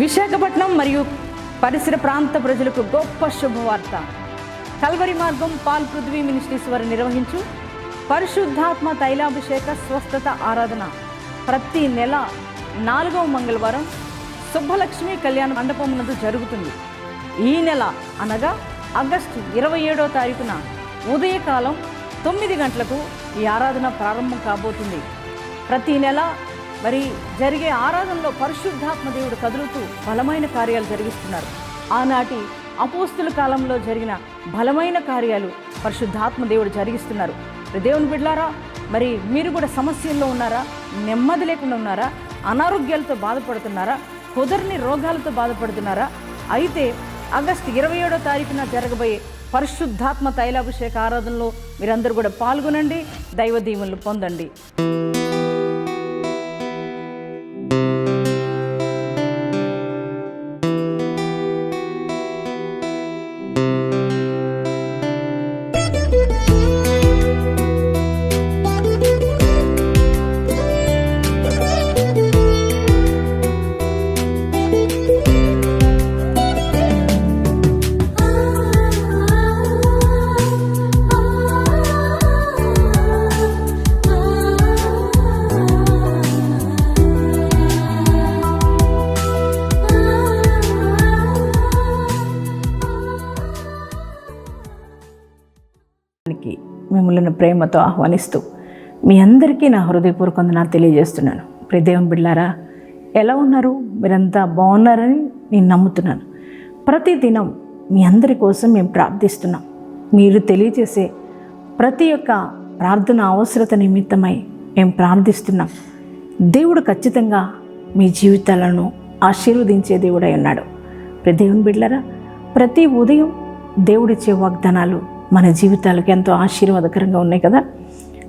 విశాఖపట్నం మరియు పరిసర ప్రాంత ప్రజలకు గొప్ప శుభవార్త. కల్వరి మార్గం పాల్ పృథ్వీ మినిస్ట్రీస్ వారు నిర్వహించు పరిశుద్ధాత్మ తైలాభిషేక స్వస్థత ఆరాధన. ప్రతి నెల నాలుగవ మంగళవారం సుబ్బలక్ష్మి కళ్యాణ మండపం నందు జరుగుతుంది. ఈ నెల అనగా ఆగస్టు ఇరవై ఏడో తారీఖున ఉదయకాలం తొమ్మిది గంటలకు ఈ ఆరాధన ప్రారంభం కాబోతుంది. ప్రతి నెల మరి జరిగే ఆరాధనలో పరిశుద్ధాత్మ దేవుడు కదులుతూ బలమైన కార్యాలు జరిగిస్తున్నారు. ఆనాటి అపోస్తుల కాలంలో జరిగిన బలమైన కార్యాలు పరిశుద్ధాత్మ దేవుడు జరిగిస్తున్నారు. దేవుని బిడ్లారా మరి మీరు కూడా సమస్యల్లో ఉన్నారా? నెమ్మది లేకుండా ఉన్నారా? అనారోగ్యాలతో బాధపడుతున్నారా? కుదరని రోగాలతో బాధపడుతున్నారా? అయితే ఆగస్టు ఇరవై ఏడో తారీఖున జరగబోయే పరిశుద్ధాత్మ తైలాభిషేక ఆరాధనలో మీరందరూ కూడా పాల్గొనండి దైవ దీవెనలు పొందండి. మిమ్మల్ని ప్రేమతో ఆహ్వానిస్తూ మీ అందరికీ నా హృదయపూర్వకంగా నా తెలియజేస్తున్నాను. ప్రదేవం దేవుని ఎలా ఉన్నారు? మీరంతా బాగున్నారని నేను నమ్ముతున్నాను. ప్రతి దినం మీ అందరి కోసం మేము ప్రార్థిస్తున్నాం. మీరు తెలియజేసే ప్రతి ఒక్క ప్రార్థన అవసరత నిమిత్తమై మేము ప్రార్థిస్తున్నాం. దేవుడు ఖచ్చితంగా మీ జీవితాలను ఆశీర్వదించే దేవుడై ఉన్నాడు. ప్రతి దేవుని ప్రతి ఉదయం దేవుడిచ్చే వాగ్దానాలు మన జీవితాలకు ఎంతో ఆశీర్వాదకరంగా ఉన్నాయి కదా?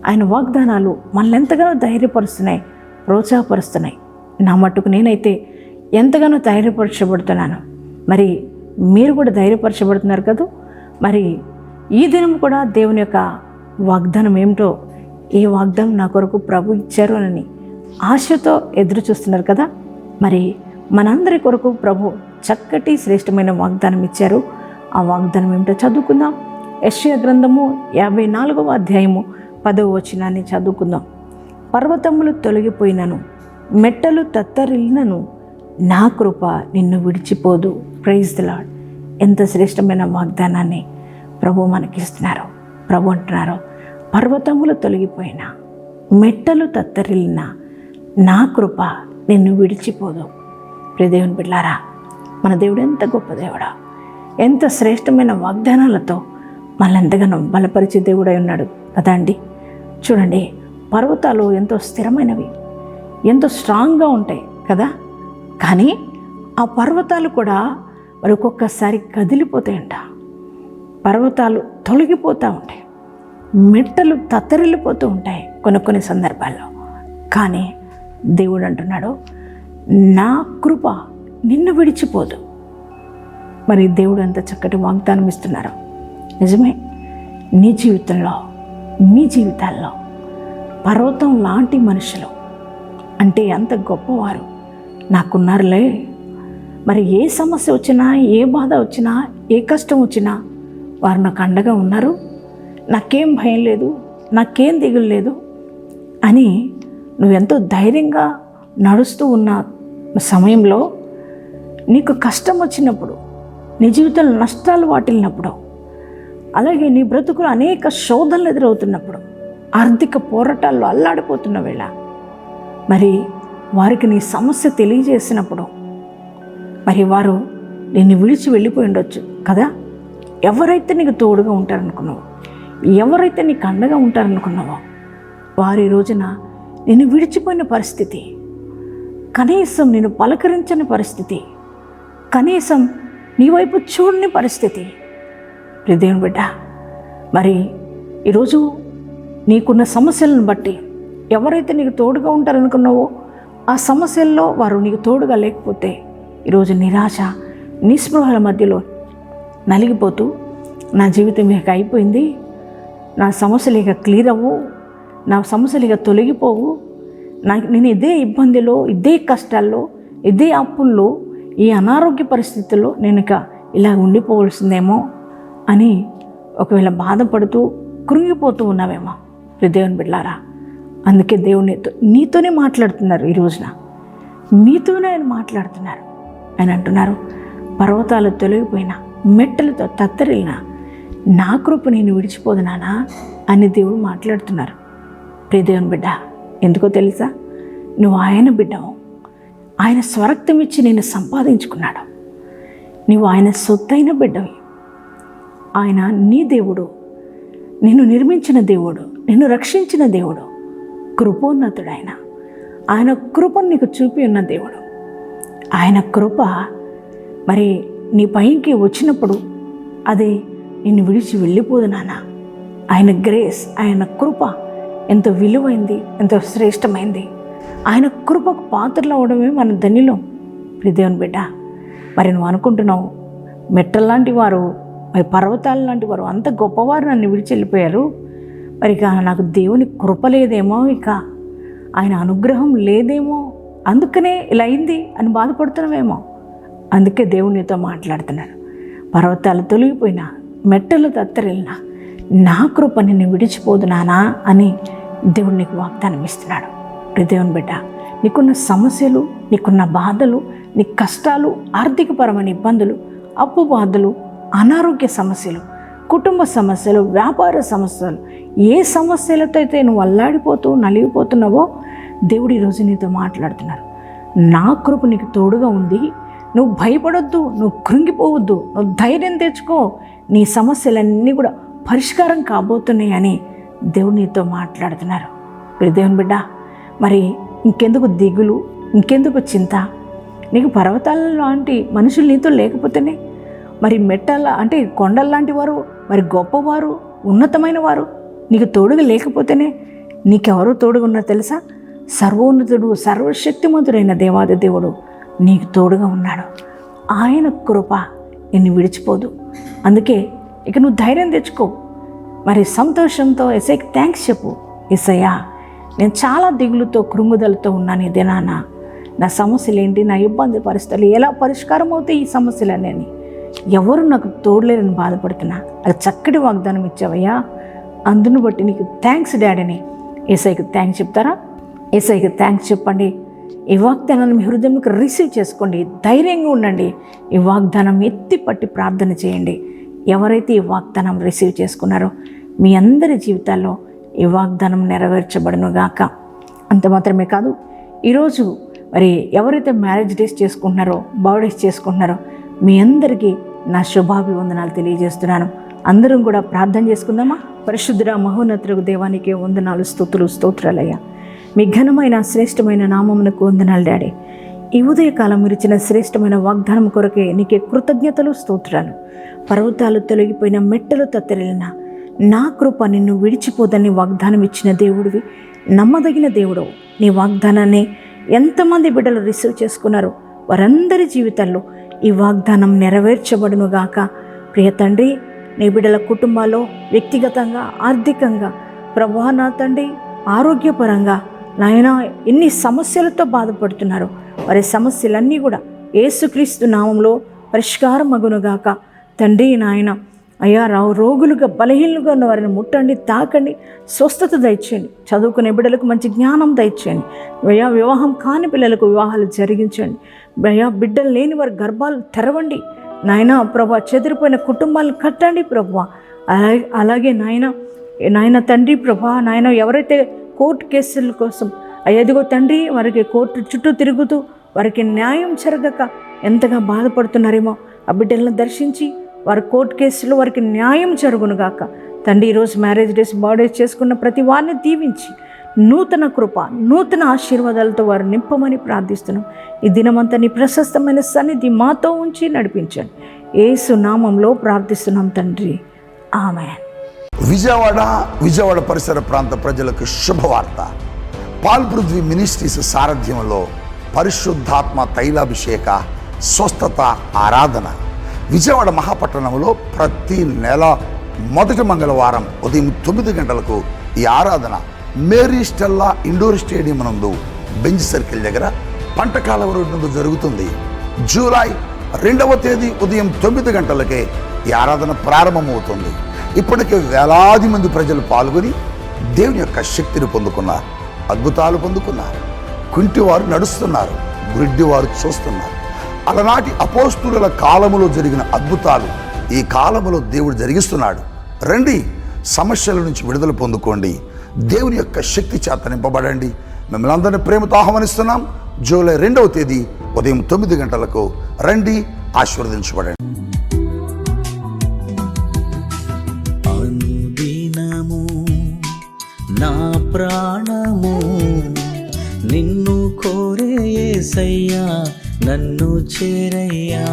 ఆయన వాగ్దానాలు మనల్ని ఎంతగానో ధైర్యపరుస్తున్నాయి ప్రోత్సాహపరుస్తున్నాయి. నా మట్టుకు నేనైతే ఎంతగానో ధైర్యపరచబడుతున్నాను. మరి మీరు కూడా ధైర్యపరచబడుతున్నారు కదా? మరి ఈ దినం కూడా దేవుని యొక్క వాగ్దానం ఏమిటో ఏ వాగ్దానం నా కొరకు ప్రభు ఇచ్చారు అని ఆశతో ఎదురు చూస్తున్నారు కదా? మరి మనందరి కొరకు ప్రభు చక్కటి శ్రేష్టమైన వాగ్దానం ఇచ్చారు. ఆ వాగ్దానం ఏమిటో చదువుకుందాం. యశ్య గ్రంథము యాభై నాలుగవ అధ్యాయము పదవ వచనాన్ని చదువుకుందాం. పర్వతములు తొలగిపోయినను మెట్టలు తత్తరిల్లినను నా కృప నిన్ను విడిచిపోదు. ప్రైజ్ లాడ్ ఎంత శ్రేష్టమైన వాగ్దానాన్ని ప్రభు మనకిస్తున్నారు. ప్రభు అంటున్నారు పర్వతములు తొలగిపోయినా మెట్టలు తత్తరిల్లిన నా కృప నిన్ను విడిచిపోదు. ప్రదేవుని బిడ్లారా మన దేవుడు ఎంత గొప్ప దేవుడా. ఎంత శ్రేష్టమైన వాగ్దానాలతో మనల్ని ఎంతగానో బలపరిచే దేవుడై ఉన్నాడు. కదా అండి? చూడండి పర్వతాలు ఎంతో స్థిరమైనవి ఎంతో స్ట్రాంగ్గా ఉంటాయి కదా? కానీ ఆ పర్వతాలు కూడా మరి ఒక్కొక్కసారి కదిలిపోతాయంట. పర్వతాలు తొలగిపోతూ ఉంటాయి. మెట్టలు తత్తరిల్లిపోతూ ఉంటాయి కొన్ని కొన్ని సందర్భాల్లో. కానీ దేవుడు అంటున్నాడు నా కృప నిన్ను విడిచిపోదు. మరి దేవుడు ఎంత చక్కటి వాగ్దానం ఇస్తున్నారు. నిజమే. నీ జీవితంలో మీ జీవితాల్లో పర్వతం లాంటి మనుషులు అంటే ఎంత గొప్పవారు. నాకున్నారులే. మరి ఏ సమస్య వచ్చినా ఏ బాధ వచ్చినా ఏ కష్టం వచ్చినా వారు నాకు అండగా ఉన్నారు. నాకేం భయం లేదు నాకేం దిగులు లేదు అని నువ్వెంతో ధైర్యంగా నడుస్తూ ఉన్న సమయంలో నీకు కష్టం వచ్చినప్పుడు నీ జీవితంలో నష్టాలు వాటిల్లినప్పుడు అలాగే నీ బ్రతుకులు అనేక శోధనలు ఎదురవుతున్నప్పుడు ఆర్థిక పోరాటాల్లో అల్లాడిపోతున్న వేళ మరి వారికి నీ సమస్య తెలియజేసినప్పుడు మరి వారు నిన్ను విడిచి వెళ్ళిపోయి ఉండొచ్చు కదా? ఎవరైతే నీకు తోడుగా ఉంటారనుకున్నావో ఎవరైతే నీకు అండగా ఉంటారనుకున్నావో వారి రోజున నిన్ను విడిచిపోయిన పరిస్థితి కనీసం నేను పలకరించని పరిస్థితి కనీసం నీ వైపు చూడని పరిస్థితి దేవుని బిడ్డ. మరి ఈరోజు నీకున్న సమస్యలను బట్టి ఎవరైతే నీకు తోడుగా ఉంటారనుకున్నావో ఆ సమస్యల్లో వారు నీకు తోడుగా లేకపోతే ఈరోజు నిరాశ నిస్పృహల మధ్యలో నలిగిపోతూ నా జీవితం ఇక అయిపోయింది. నా సమస్యలు ఇక క్లియర్ అవ్వు. నా సమస్యలు ఇక తొలగిపోవు. నాకు నేను ఇదే ఇబ్బందిలో ఇదే కష్టాల్లో ఇదే అప్పుల్లో ఈ అనారోగ్య పరిస్థితుల్లో నేను ఇక ఇలా ఉండిపోవలసిందేమో. అని ఒకవేళ బాధపడుతూ కృంగిపోతూ ఉన్నావేమో ప్రియ దేవుని బిడ్డారా అందుకే దేవుడు నీతో నీతోనే మాట్లాడుతున్నారు ఈ రోజున. మీతోనే ఆయన మాట్లాడుతున్నారు. ఆయన అంటున్నారు పర్వతాలు తొలగిపోయినా మెట్టలతో తత్తరిల్లిన నా కృప నేను విడిచిపోదునానా అని దేవుడు మాట్లాడుతున్నారు. ప్రియదేవుని బిడ్డ ఎందుకో తెలుసా? నువ్వు ఆయన బిడ్డవు. ఆయన స్వరక్తం ఇచ్చి నేను సంపాదించుకున్నాడు. నువ్వు ఆయన సొత్తైన బిడ్డవి. ఆయన నీ దేవుడు. నిన్ను నిర్మించిన దేవుడు. నిన్ను రక్షించిన దేవుడు. కృపోన్నతుడు ఆయన ఆయన కృపను నీకు చూపి ఉన్న దేవుడు. ఆయన కృప మరి నీ పైకి వచ్చినప్పుడు అది నిన్ను విడిచి వెళ్ళిపోదు నాన్న. ఆయన గ్రేస్ ఆయన కృప ఎంతో విలువైంది ఎంతో శ్రేష్టమైంది. ఆయన కృపకు పాత్రలు అవడమే మన ధనిలో. దేవుని బిడ్డ మరి నువ్వు అనుకుంటున్నావు మెట్టల్లాంటి వారు మరి పర్వతాలు లాంటి వారు అంత గొప్పవారు నన్ను విడిచి వెళ్ళిపోయారు. మరి ఇక నాకు దేవుని కృప లేదేమో ఇక ఆయన అనుగ్రహం లేదేమో అందుకనే ఇలా అయింది అని బాధపడుతున్నామేమో అందుకే దేవునితో మాట్లాడుతున్నాను పర్వతాలు తొలగిపోయినా మెట్టలు తత్తరిల్లినా నా కృప నిన్ను విడిచిపోదు నానా అని దేవుడు నీకు వాగ్దానం ఇస్తున్నాడు. దేవుని బిడ్డ నీకున్న సమస్యలు నీకున్న బాధలు నీ కష్టాలు ఆర్థికపరమైన ఇబ్బందులు అప్పు బాధలు అనారోగ్య సమస్యలు కుటుంబ సమస్యలు వ్యాపార సమస్యలు ఏ సమస్యలతో అయితే నువ్వు అల్లాడిపోతూ నలిగిపోతున్నావో దేవుడు ఈరోజు నీతో మాట్లాడుతున్నారు. నా కృప నీకు తోడుగా ఉంది. నువ్వు భయపడొద్దు నువ్వు కృంగిపోవద్దు నువ్వు ధైర్యం తెచ్చుకో. నీ సమస్యలన్నీ కూడా పరిష్కారం కాబోతున్నాయి అని దేవుడు నీతో మాట్లాడుతున్నారు. మీరు దేవుని బిడ్డ మరి ఇంకెందుకు దిగులు ఇంకెందుకు చింత? నీకు పర్వతాల లాంటి మనుషులు నీతో లేకపోతేనే మరి మెట్టల అంటే కొండల లాంటి వారు మరి గొప్పవారు ఉన్నతమైన వారు నీకు తోడుగా లేకపోతేనే నీకెవరో తోడుగా ఉన్నారు తెలుసా? సర్వోన్నతుడు సర్వశక్తిమంతుడైన దేవాది దేవుడు నీకు తోడుగా ఉన్నాడు. ఆయన కృప నిన్ను విడిచిపోదు. అందుకే ఇక నువ్వు ధైర్యం తెచ్చుకో. మరి సంతోషంతో ఎస్ఐకి థ్యాంక్స్ చెప్పు. ఎస్ఐయా నేను చాలా దిగులుతో కృంగుదలతో ఉన్నాను ఇదే నాన్న నా సమస్యలు ఏంటి నా ఇబ్బంది పరిస్థితులు ఎలా పరిష్కారం అవుతాయి ఈ సమస్యలన్నీ? ఎవరు నాకు తోడలేరని బాధపడుతున్నా? అది చక్కటి వాగ్దానం ఇచ్చావయ్యా. అందును బట్టి నీకు థ్యాంక్స్ డాడీని. ఏసైకి థ్యాంక్స్ చెప్తారా? ఏసైకి థ్యాంక్స్ చెప్పండి. ఈ వాగ్దానాన్ని మీ హృదయంలోకి రిసీవ్ చేసుకోండి. ధైర్యంగా ఉండండి. ఈ వాగ్దానం ఎత్తి పట్టి ప్రార్థన చేయండి. ఎవరైతే ఈ వాగ్దానం రిసీవ్ చేసుకున్నారో మీ అందరి జీవితాల్లో ఈ వాగ్దానం నెరవేర్చబడును గాక. అంత మాత్రమే కాదు ఈరోజు మరి ఎవరైతే మ్యారేజ్ డేస్ చేసుకుంటున్నారో బర్త్డేస్ చేసుకుంటున్నారో మీ అందరికీ నా శుభాభివందనాలు తెలియజేస్తున్నాను. అందరం కూడా ప్రార్థన చేసుకుందామా? పరిశుద్ధుడ మహోన్నతులకు దేవానికి వందనాలు స్థుతులు స్తోత్రాలయ్యా. మీ ఘనమైన శ్రేష్టమైన నామమునకు వందనాలు డాడీ. ఈ ఉదయకాలం మీరు ఇచ్చిన శ్రేష్టమైన వాగ్దానం కొరకే నీకే కృతజ్ఞతలు స్తోత్రాలు. పర్వతాలు తొలగిపోయిన మెట్టలు తత్తరిలిన నా కృప నిన్ను విడిచిపోదని వాగ్దానం ఇచ్చిన దేవుడివి నమ్మదగిన దేవుడు నీ వాగ్దానాన్ని ఎంతమంది బిడ్డలు రిసీవ్ చేసుకున్నారో వారందరి జీవితాల్లో ఈ వాగ్దానం నెరవేర్చబడునుగాక. ప్రియ తండ్రి నీ బిడ్డల కుటుంబాల్లో వ్యక్తిగతంగా ఆర్థికంగా ప్రభా నా తండ్రి ఆరోగ్యపరంగా నాయన ఎన్ని సమస్యలతో బాధపడుతున్నారు వారి సమస్యలన్నీ కూడా ఏసుక్రీస్తు నామంలో పరిష్కారం అగునుగాక తండ్రి నాయన అయ్యా రావు రోగులుగా బలహీనులుగా ఉన్న వారిని ముట్టండి తాకండి స్వస్థత దయచేయండి చదువుకునే బిడ్డలకు మంచి జ్ఞానం దయచేయండి అయ్యా వివాహం కాని పిల్లలకు వివాహాలు జరిగించండి అయ్యా బిడ్డలు లేని వారి గర్భాలు తెరవండి నాయన ప్రభా చెదిరిపోయిన కుటుంబాలను కట్టండి ప్రభా అలాగే అలాగే నాయన నాయన తండ్రి ప్రభా నాయన ఎవరైతే కోర్టు కేసుల కోసం అయ్యదిగో తండ్రి వారికి కోర్టు చుట్టూ తిరుగుతూ వారికి న్యాయం జరగక ఎంతగా బాధపడుతున్నారేమో ఆ బిడ్డలను దర్శించి వారి కోర్టు కేసులో వారికి న్యాయం జరుగునుగాక. తండ్రి ఈరోజు మ్యారేజ్ డేస్ బర్త్డేస్ చేసుకున్న ప్రతి వారిని దీవించి నూతన కృప నూతన ఆశీర్వాదాలతో వారు నింపమని ప్రార్థిస్తున్నాం. ఈ దినమంతా నీ ప్రశస్తమైన సన్నిధి మాతో ఉంచి నడిపించండి. ఏసు నామంలో ప్రార్థిస్తున్నాం తండ్రి. ఆమె విజయవాడ విజయవాడ పరిసర ప్రాంత ప్రజలకు శుభవార్త. పాల్పృథ్వీ మినిస్ట్రీస్ సారథ్యంలో పరిశుద్ధాత్మ తైలాభిషేక స్వస్థత ఆరాధన. విజయవాడ మహాపట్టణంలో ప్రతి నెల మొదటి మంగళవారం ఉదయం తొమ్మిది గంటలకు ఈ ఆరాధన మేరీ స్టెల్లా ఇండోర్ స్టేడియం నందు బెంచ్ సర్కిల్ దగ్గర పంటకాల రోడ్డు నందు జరుగుతుంది. జూలై రెండవ తేదీ ఉదయం తొమ్మిది గంటలకే ఈ ఆరాధన ప్రారంభమవుతుంది. ఇప్పటికే వేలాది మంది ప్రజలు పాల్గొని దేవుని యొక్క శక్తిని పొందుకున్నారు అద్భుతాలు పొందుకున్నారు. కుంటివారు నడుస్తున్నారు గుడ్డివారు చూస్తున్నారు. అలనాటి అపోస్తుల కాలములో జరిగిన అద్భుతాలు ఈ కాలములో దేవుడు జరిగిస్తున్నాడు. రండి సమస్యల నుంచి విడుదల పొందుకోండి. దేవుని యొక్క శక్తి చేత నింపబడండి. మిమ్మల్ని అందరినీ ప్రేమతో ఆహ్వానిస్తున్నాం. జూలై రెండవ తేదీ ఉదయం తొమ్మిది గంటలకు రండి ఆశీర్వదించబడండి. నన్ను చేరయ్యా.